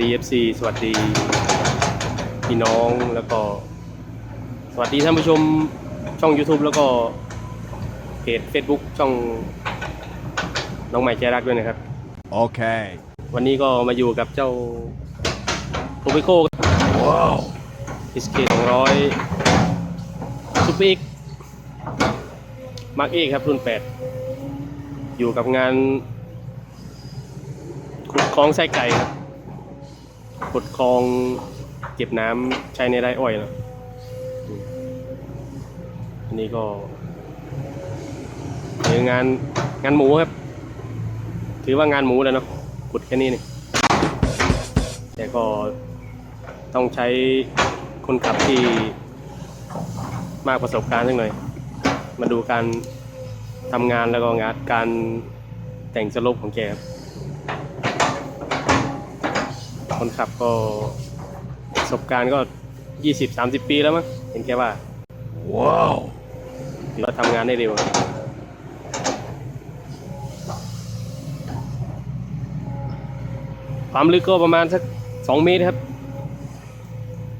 ดี FC สวัสดีพี่น้องแล้วก็ สวัสดีท่านผู้ชมช่อง YouTube แล้วก็เพจ Facebook ช่องน้องใหม่ใจรักด้วยนะครับ Okay. วันนี้ก็มาอยู่กับเจ้าโ o เ i โค Whoa. SK 200ซุปเปอร์อีกมาร์กเอกครับรุ่น8อยู่กับงานขุดคลองไส้ไก่ครับ ขุดคลองเก็บน้ำใช้ในไร่อ้อยนะอันนี้ก็คืองานงานหมูครับ ถือว่างานหมูแล้วเนาะขุดแค่นี้นี่แต่ก็ต้องใช้คนขับที่มากประสบการณ์สักหน่อย มาดูการทำงานแล้วก็งานการแต่งสลปของแกครับ คนขับก็ประสบการณ์ก็20-30ปีแล้วมั้งเห็นแกว่า Whoa. ถือว่าทำงานได้เร็วความลึกก็ประมาณสักสองเมตรครับ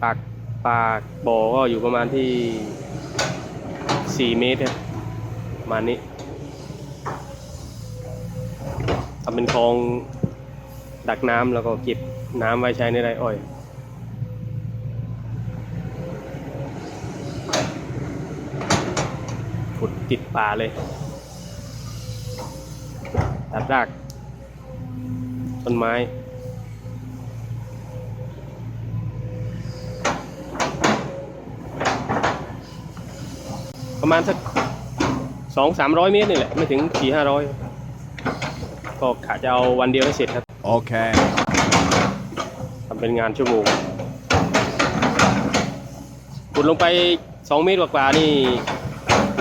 ปากปากบ่อก็อยู่ประมาณที่สี่เมตรครับประมาณนี้ทำเป็นคลองดักน้ำแล้วก็เก็บ น้ำไว้ใช้ในไร่อ้อย ขุดติดป่าเลย ตัดราก ต้นไม้ประมาณสักสองสามร้อยเมตรนี่แหละ ไม่ถึงสี่ห้าร้อยก็กะจะเอาวันเดียวให้เสร็จครับ Okay. ทำ เป็นงานชั่วโมงขุดลงไปสองเมตรกว่าๆนี่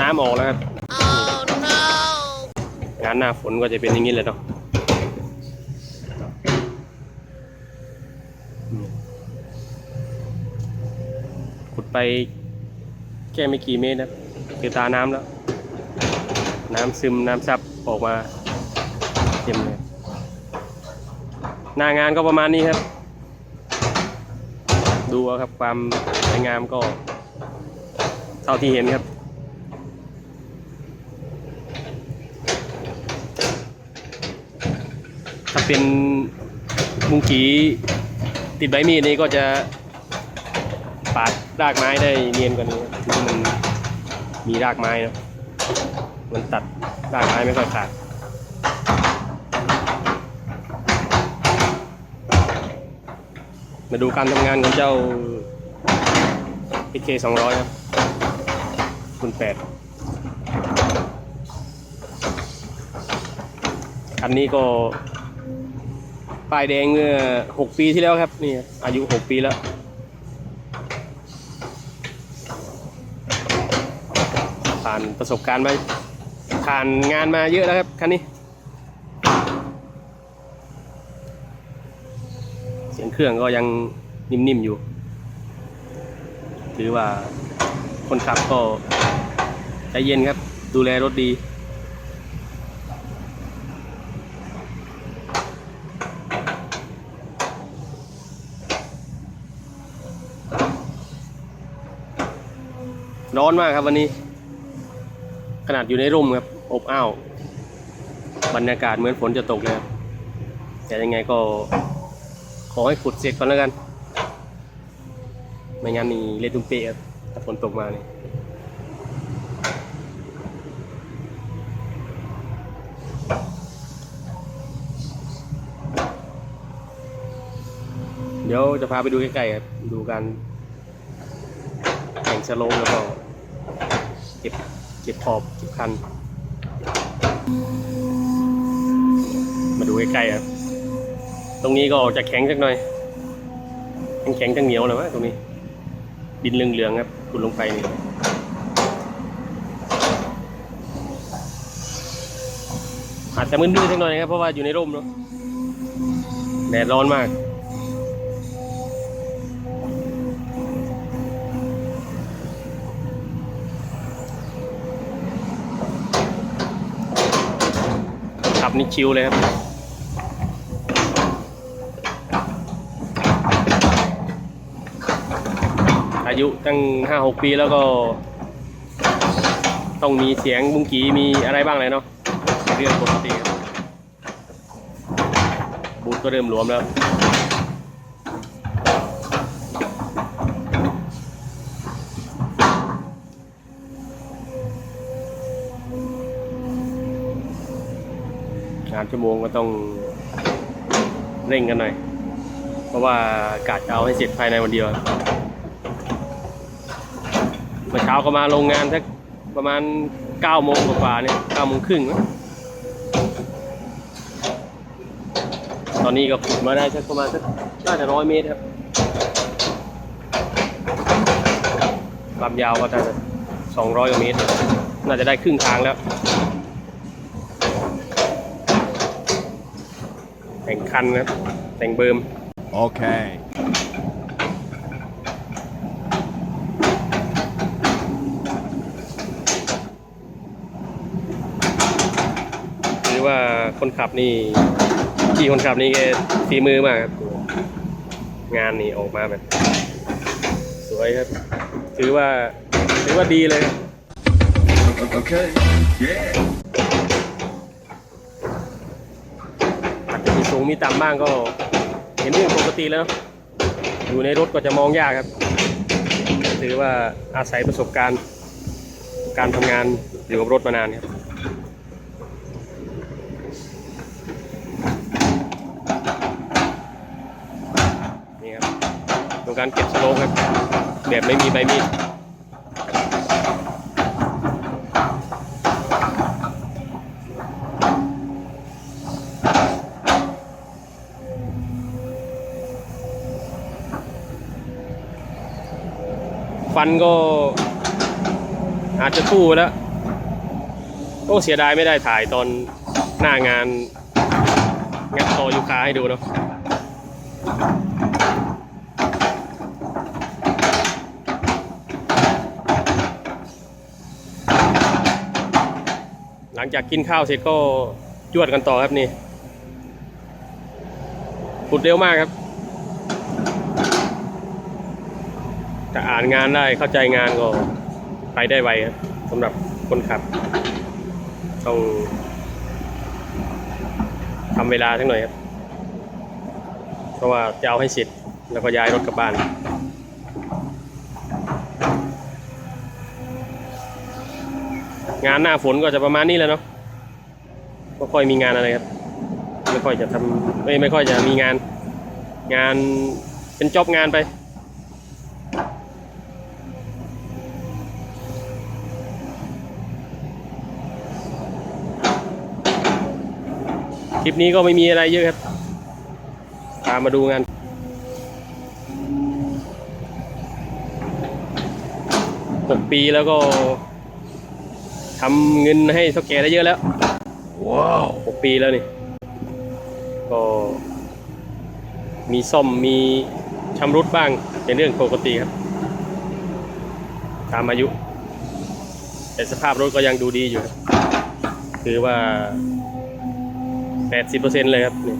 น้ำออกแล้วครับงานหน้าฝนก็จะเป็นอย่างนี้เลยเนาะขุดไปแค่ไม่กี่เมตรนะคือตาน้ำแล้ว น้ำซึมน้ำซับออกมาเต็มเลยหน้างานก็ประมาณนี้ครับ ดูครับความสวยงามก็ เท่าที่เห็นครับ ถ้าเป็นมุงกีติดใบมีดนี่ก็จะปาดรากไม้ได้เนียนกว่านี้ครับที่มันมีรากไม้เนะมันตัดรากไม้ไม่ค่อยขาด มาดูการทำงานของเจ้า PK 200 ครับคุณแปดคันนี้ก็ป้ายแดงเมื่อ 6 ปีที่แล้วครับ นี่อายุ 6 ปีแล้ว ผ่านประสบการณ์มาผ่านงานมาเยอะแล้วครับคันนี้ เสียงเค รื่องก็ยังนิ่มๆอยู่ถือว่าคนขับก็ใจเย็นครับ ดูแลรถดีร้อนมากครับวันนี้ ขนาดอยู่ในร่มครับ อบอ้าว บรรยากาศเหมือนฝนจะตกเลยครับแต่ยังไงก็ อให้ขุดเสร็จก่อนแล้วกัน ไม่งั้นนี่เละตุ้มเปะครับถ้าฝนตกมาเนี่ยเดี๋ยวจะพาไปดูใกล้ๆครับ ดูการแต่งสโลงแล้วก็เก็บเก็บขอบเก็บคัน มาดูใกล้ๆครับ ตรงนี้ก็จะแข็งสักหน่อยแข็งๆจังเหนียวเลยวะตรงนี้ ดินเหลืองๆครับขุดลงไปนี่อาจจะมึนๆสักหน่อยนะครับ เพราะว่าอยู่ในร่มเนาะแดดร้อนมากขับนี่ชิวเลยครับ ยุตั้งห้าหกปีแล้วก็ ต้องมีเสียงบุ้งกีมีอะไรบ้างเลยเนาะเรื่องปกติครับบูทก็เริ่มหลวมแล้วงานชั่วโมงก็ต้องเร่งกันหน่อย เพราะว่ากาจะเอาให้เสร็จภายในวันเดียว เมื่อเช้าก็มาโรงงานสักประมาณ9โมงกว่าเนี่ย9โมงครึ่งมั้งตอนนี้ก็ขุดมาได้สักประมาณสักน่าจะร้อยเมตรครับความยาวก็จะ200กว่าเมตร น่าจะได้ครึ่งทางแล้ว แต่งคันนะครับแต่งเบิร์ม Okay. ห รือว่าคนขับนี่พี่คนขับนี่แกฝีมือมากครับงานนี่ออกมาแบบ สวยครับ ถือว่าถือว่าดีเลยครับ Okay. Yeah. อาจจะมีสูงมีต่ำบ้างก็ เห็นเรื่องปกติแล้ว อยู่ในรถก็จะมองยากครับ ถือว่าอาศัยประสบการณ์ การทำงานอยู่กับรถมานานครับ นี่ครับดู การเก็บสโลครับแบบไม่มีใบมีดฟันก็อาจจะทู่แล้ว โอ้เสียดายไม่ได้ถ่ายตอนหน้างานงัดต่อยูคาให้ดูเนาะ หลังจากกินข้าวเสร็จก็จวดกันต่อครับนี่ขุดเร็วมากครับถ้าอ่านงานได้เข้าใจงานก็ไปได้ไวครับสำหรับคนขับ ต้องทำเวลาทั้งหน่อยครับ เพราะว่าจะเอาให้เสร็จแล้วก็ย้ายรถกลับบ้าน งานหน้าฝนก็จะประมาณนี้แหล้วเนาะไม่ค่อยมีงานอะไรครับ ไม่ค่อยจะทำไม่ไม่ค่อยจะมีงาน งานเป็นจอบงานไป คลิปนี้ก็ไม่มีอะไรเยอะครับตามมาดูงานหกปีแล้วก็ ทำเงินให้เท่าแก่ได้เยอะแล้ว Wow. หกปีแล้วนี่ ก็ มีซ่อมมีชำรุดบ้าง เป็นเรื่องปกติครับ ตามอายุ แต่สภาพรถก็ยังดูดีอยู่ครับคือว่าแปดสิบเปอร์เซ็นต์เลยครับนี่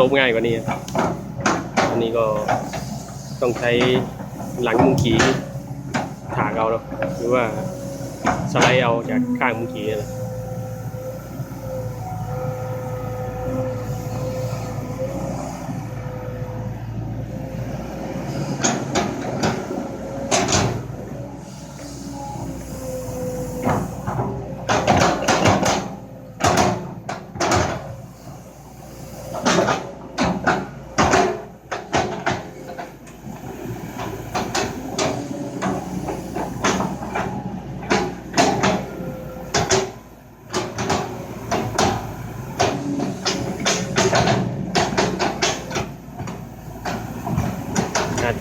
ลบง่ายกว่านี้ครับอันนี้ก็ต้องใช้หลังมุงขีถากเอาเนาะหรือว่าสไลด์เอาจากข้างมุงขีนั่นแหละ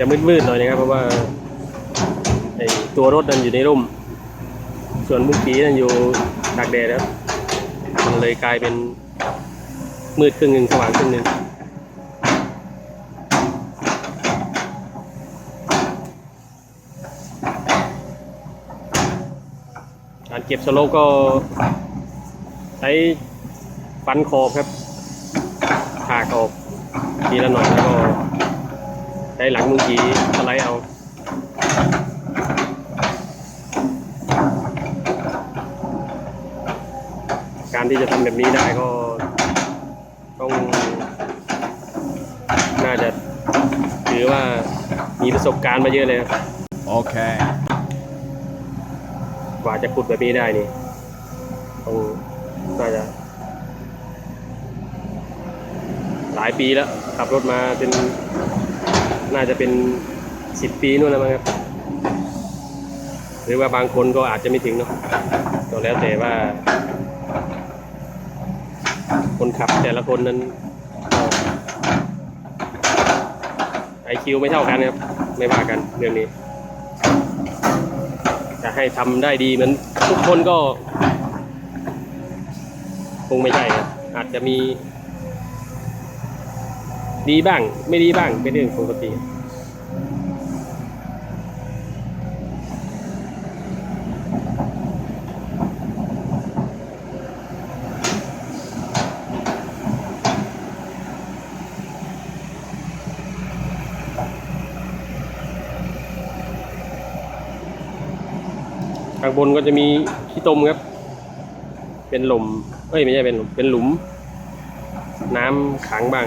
จะมืดๆหน่อยนะครับ เพราะว่าไอตัวรถนั้นอยู่ในร่ม ส่วนมุกขีนั้นอยู่ตากแดดครับมันเลยกลายเป็นมืดครึ่งหนึ่งสว่างครึ่งหนึ่งการเก็บสโลปก็ใช้ฟันขอบครับถากออกทีละหน่อยแล้วก็ ช้หลังมุงกีสไลด์เอาการที่จะทำแบบนี้ได้ก็ต้อง น่าจะถือว่ามีประสบการณ์มาเยอะเลยครับ Okay. กว่าจะขุดแบบนี้ได้นี่ต้องน่าจะ หลายปีแล้วขับรถมาเป็น น่าจะเป็นสิบปีนู่นแล้วมั้งครับ หรือว่าบางคนก็อาจจะไม่ถึงเนาะก็แล้วแต่ว่า คนขับแต่ละคนนั้นไอคิวไม่เท่ากันครับ ไม่ว่ากันเรื่องนี้ จะให้ทำได้ดีเหมือนทุกคนก็ คงไม่ใช่ครับอาจจะมี ดีบ้าง ไม่ดีบ้างเป็นเรื่องปกติข้างบนก็จะมีขี้ตมครับ เป็นหลุม เอ้ยไม่ใช่เป็นหลุม เป็นหลุม น้ำขังบ้าง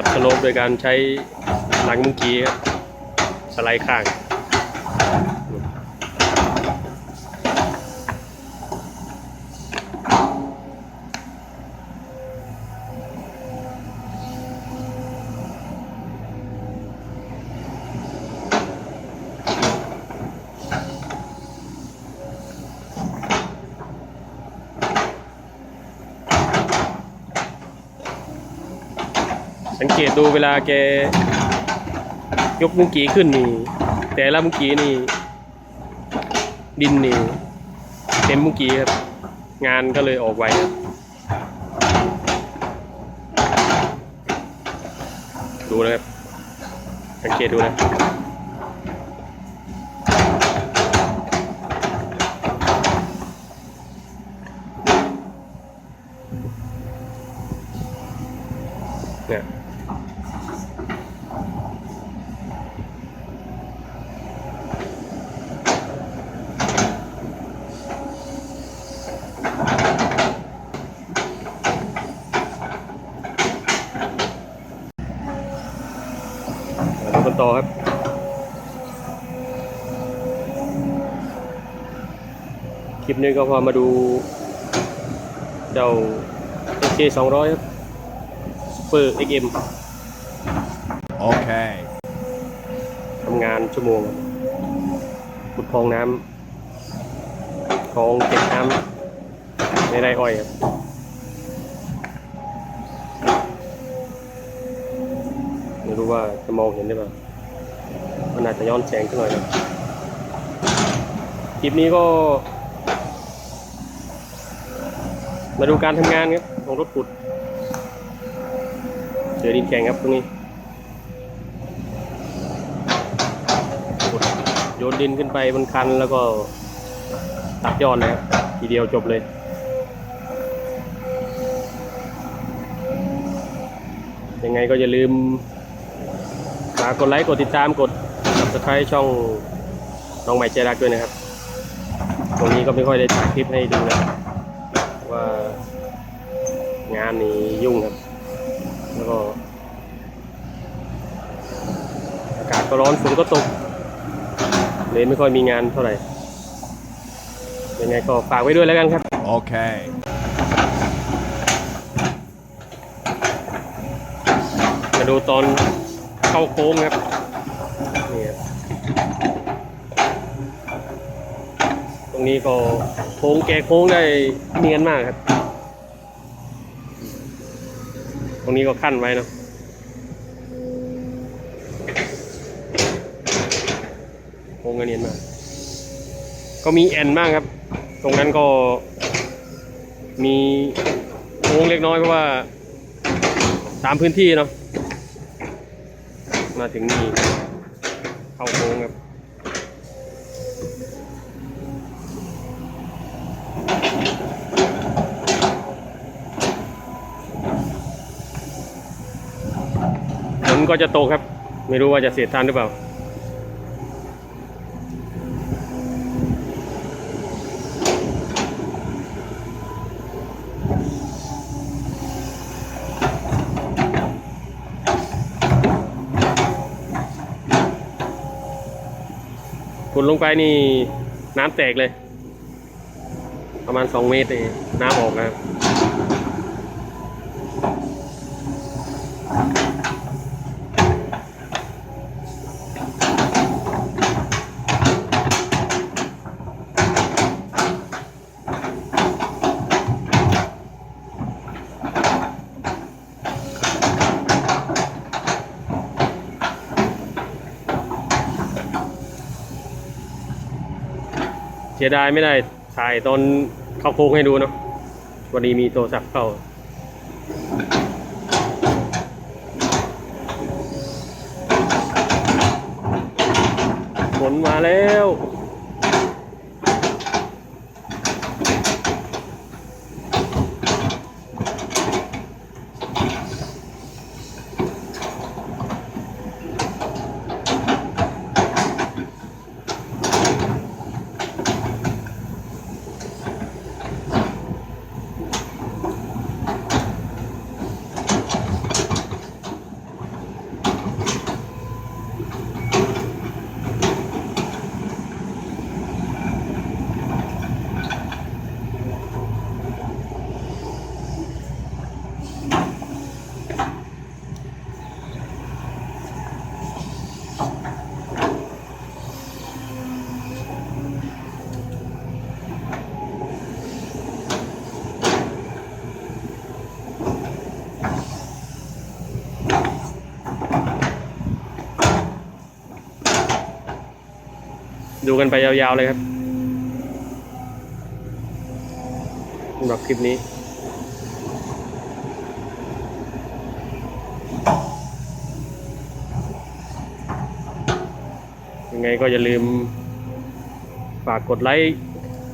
ตัดสโลปโดยการใช้หลังมุงกี้ครับสไลด์ข้าง สังเกตดูเวลาแก ยกมุงกีขึ้นนี่ แต่ละมุงกีนี่ ดินนี่เต็มมุงกีครับ งานก็เลยออกไวครับดูนะครับสังเกตดูนะ ต่อครับ คลิปนี้ก็พามาดู เจ้า AK 200ครับ Super XM Okay. ทำงานชั่วโมงครับขุดคลองน้ำคลองเก็บน้ำในไร่อ้อยครับไม่รู้ว่าจะมองเห็นได้เปล่า มันอาจจะย้อนแสงสักหน่อยนะคลิปนี้ก็ มาดูการทำงานครับของรถขุดเจอดินแข็งครับตรงนี้ขุดโยนดินขึ้นไปบนคันแล้วก็ตัดยอดนะครับทีเดียวจบเลยยังไงก็อย่าลืมฝากกดไลค์ กดติดตาม กด subscribe ช่องน้องใหม่ใจรักด้วยนะครับ ตรงนี้ก็ไม่ค่อยได้ถ่ายคลิปให้ดูนะว่างานนี้ยุ่งครับ แล้วก็ อากาศก็ร้อนฝนก็ตกเลยไม่ค่อยมีงานเท่าไหร่ยังไงก็ฝากไว้ด้วยแล้วกันครับ Okay. มาดูตอนเข้าโค้งครับนี่ครับ ต รงนี้ก็โค้งแกโค้งได้เนียนมากครับ ตรงนี้ก็ขั้นไว้เนาะโค้งก็เนียนมาก ก็มีแอนบ้างครับ ตรงนั้นก็มีโค้งเล็กน้อยเพราะว่าตามพื้นที่เนาะมาถึงนี่เข้าโค้งครับ ฝน ก็จะตกครับ ไม่รู้ว่าจะเสียทันหรือเปล่า ขุดลงไปนี่น้ำแตกเลย ประมาณสองเมตรเองน้ำออกนะครับ เสียดายไม่ได้ถ่ายตอนเข้าโค้งให้ดูเนาะวันนี้มีโทรศัพท์เข้าฝนมาแล้ว ดูกันไปยาวๆเลยครับสำหรับคลิปนี้ยังไงก็อย่าลืมฝากกดไลค์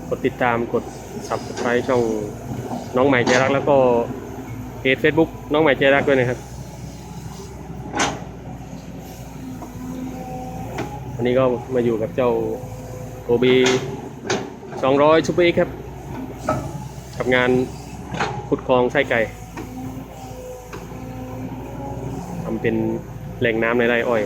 กดติดตาม กด subscribe ช่องน้องใหม่ใจรักแล้วก็เพจ Facebook น้องใหม่ใจรักด้วยนะครับ นนี้ก็มาอยู่กับเจ้าโกบี200ซูเปอร์เอ็กครับ กับงานขุดคลองไส้ไก่ทำเป็นแหล่งน้ำในไร่อ้อย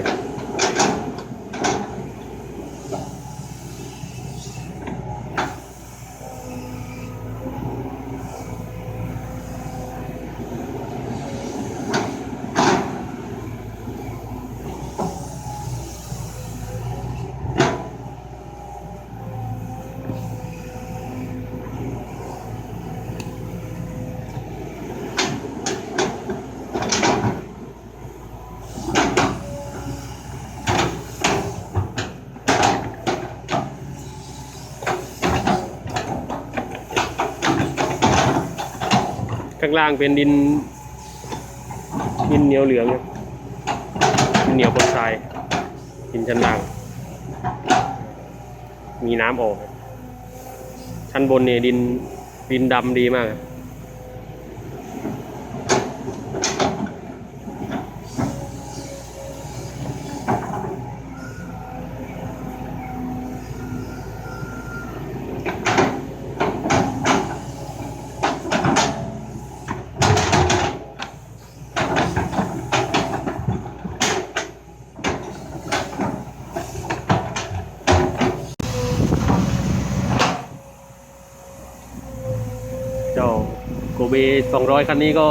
ข้างล่างเป็นดิน ดินเหนียวเหลืองครับดินเหนียวบนทราย ดินชั้นล่าง มีน้ำออก ชั้นบนเนี่ยดินดินดำดีมากครับ เจ้าโกเบ 200 คันนี้ก็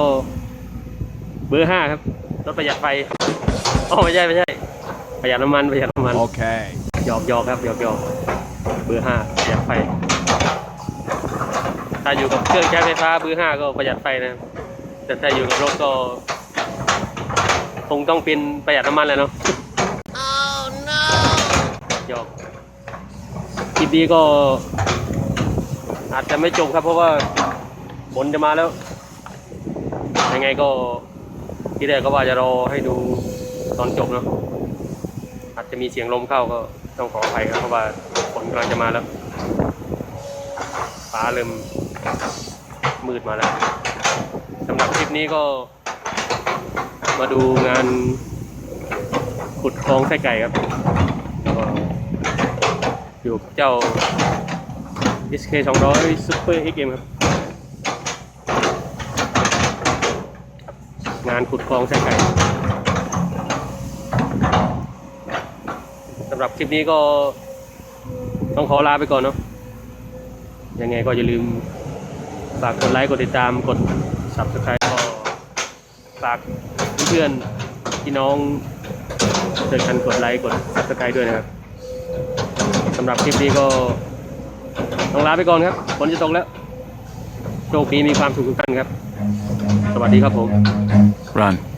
เบอร์ห้าครับ รถประหยัดไฟอ๋อไม่ใช่ ไม่ใช่ ประหยัดน้ำมัน ประหยัดน้ำมัน Okay. หยอกหยอกครับหยอกหยอกเบอร์ห้าประหยัดไฟ ถ้าอยู่กับเครื่องใช้ไฟฟ้าเบอร์ห้าก็ประหยัดไฟนะ แต่ถ้าอยู่กับรถก็ คงต้องเป็นประหยัดน้ำมันแหล้วเนาะหยอกคลิปนี้ก็ อาจจะไม่จบครับเพราะว่า ฝนจะมาแล้ว ยังไงก็ที่แรกก็ว่าจะรอให้ดูตอนจบเนาะอาจจะมีเสียงลมเข้าก็ต้องขออภัยครับเพราะว่าฝนกำลังจะมาแล้วฟ้าเริ่มมืดมาแล้วสำหรับคลิปนี้ก็มาดูงานขุดคลองไส้ไก่ครับอยู่กับเจ้า SK 200 Super XM ครับ งานขุดคลองไส้ไก่สำหรับคลิปนี้ก็ต้องขอลาไปก่อนเนาะยังไงก็อย่าลืมฝากกดไลค์กดติดตามกด subscribe ก็ฝากเพื่อนพี่น้องช่วยกันกดไลค์กด subscribe ด้วยนะครับสำหรับคลิปนี้ก็ต้องลาไปก่อนครับฝนจะตกแล้วโชคดีมีความสุขทุกท่านครับ วัสดีครับผม Run.